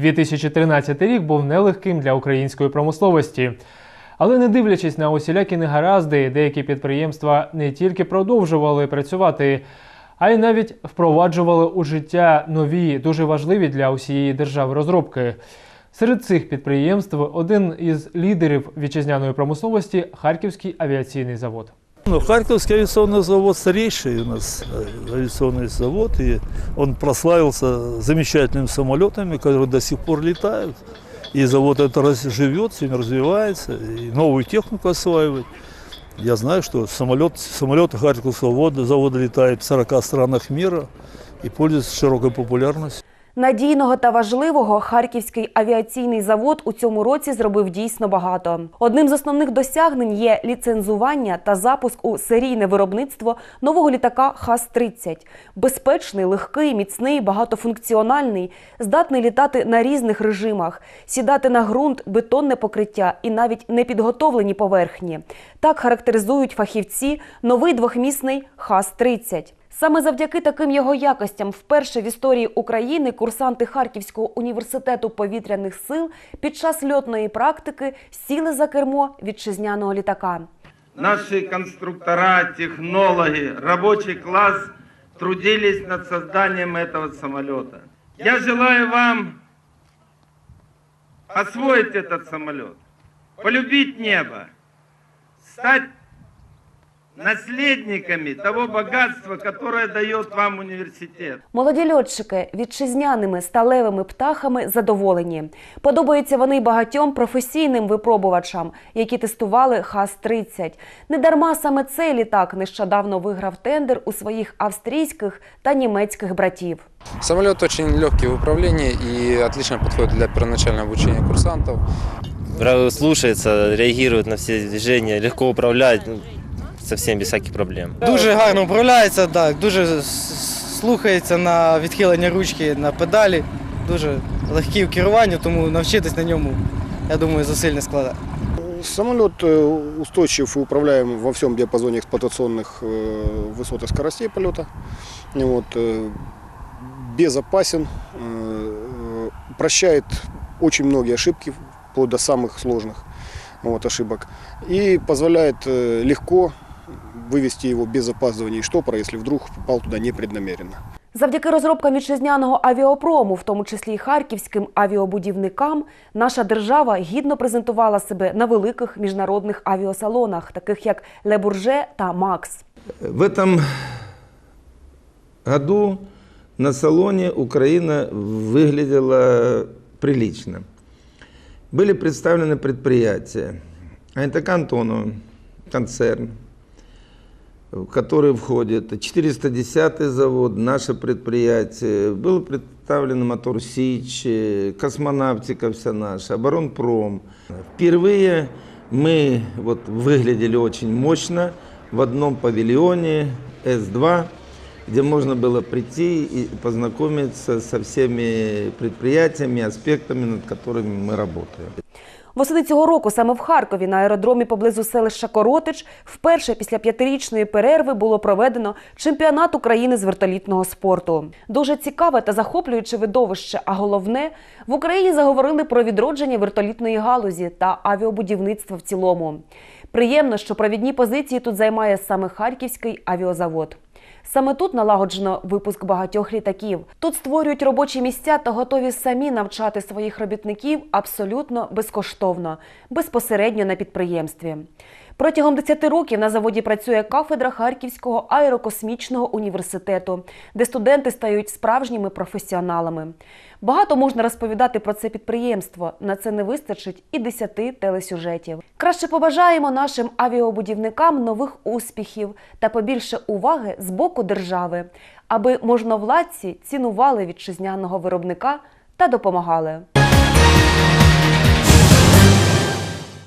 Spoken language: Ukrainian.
2013 рік був нелегким для української промисловості. Але не дивлячись на усілякі негаразди, деякі підприємства не тільки продовжували працювати, а й навіть впроваджували у життя нові, дуже важливі для усієї держави розробки. Серед цих підприємств один із лідерів вітчизняної промисловості Харківський авіаційний завод. Ну, Харьковский авиационный завод старейший у нас э, авиационный завод, и он прославился замечательными самолетами, которые до сих пор летают. И завод это раз- живет, сильно развивается, и новую технику осваивает. Я знаю, что самолет, самолеты Харьковского завода, завода летают в 40 странах мира и пользуются широкой популярностью. Надійного та важливого Харківський авіаційний завод у цьому році зробив дійсно багато. Одним з основних досягнень є ліцензування та запуск у серійне виробництво нового літака ХАС-30. Безпечний, легкий, міцний, багатофункціональний, здатний літати на різних режимах, сідати на ґрунт, бетонне покриття і навіть непідготовлені поверхні. Так характеризують фахівці новий двохмісний ХАС-30. Саме завдяки таким його якостям вперше в історії України курсанти Харківського університету повітряних сил під час льотної практики сіли за кермо вітчизняного літака. Наши конструктора, технологи, рабочий класс трудились над созданием этого самолета. Я желаю вам освоить этот самолет, полюбить небо, стать наследниками того богатства, которое дает вам университет. Молоді льотчики вітчизняними сталевими птахами задоволені. Подобаються вони багатьом професійним випробувачам, які тестували ХАС-30. Недарма саме цей літак нещодавно виграв тендер у своїх австрійських та німецьких братів. Самолет очень легкий в управлении и отлично подходит для первоначального обучения курсантов. Браво слушается, реагирует на все движения, легко управлять, ну, совсем без всяких проблем. Дуже гарно управляється, так, дуже с- слухається на відхилення ручки на педалі, дуже легкий в керуванні, тому навчитись на ньому, я думаю, зусиль не складає. Самолет э, устойчив и управляем во всем диапазоне эксплуатационных э, высот и скоростей полета. И Вот, э, безопасен, э, прощает очень многие ошибки, вплоть до самых сложных вот, ошибок. И позволяет э, легко вывести его без запаздывания и штопора, если вдруг попал туда непреднамеренно. Завдяки розробкам вітчизняного авіапрому, в тому числі й харківським авіабудівникам, наша держава гідно презентувала себе на великих міжнародних авіасалонах, таких як Ле Бурже та Макс. В этом году на салоне Украина выглядела прилично. Были представлены предприятия. АНТК Антонов, концерн, в который входит 410 завод, наше предприятие. Был представлен Мотор Сич, э, космонавтика вся наша, Оборонпром. Впервые мы вот выглядели очень мощно в одном павильоне С2, где можно было прийти и познакомиться со всеми предприятиями, аспектами, над которыми мы работаем. Восени цього року саме в Харкові на аеродромі поблизу селища Коротич вперше після п'ятирічної перерви було проведено чемпіонат України з вертолітного спорту. Дуже цікаве та захоплююче видовище. А головне, в Україні заговорили про відродження вертолітної галузі та авіабудівництва в цілому. Приємно, що провідні позиції тут займає саме Харківський авіазавод. Саме тут налагоджено випуск багатьох літаків. Тут створюють робочі місця та готові самі навчати своїх робітників абсолютно безкоштовно, безпосередньо на підприємстві. Протягом 10 років на заводі працює кафедра Харківського аерокосмічного університету, де студенти стають справжніми професіоналами. Багато можна розповідати про це підприємство. На це не вистачить і 10 телесюжетів. Краще побажаємо нашим авіабудівникам нових успіхів та побільше уваги з боку держави, аби можновладці цінували вітчизняного виробника та допомагали.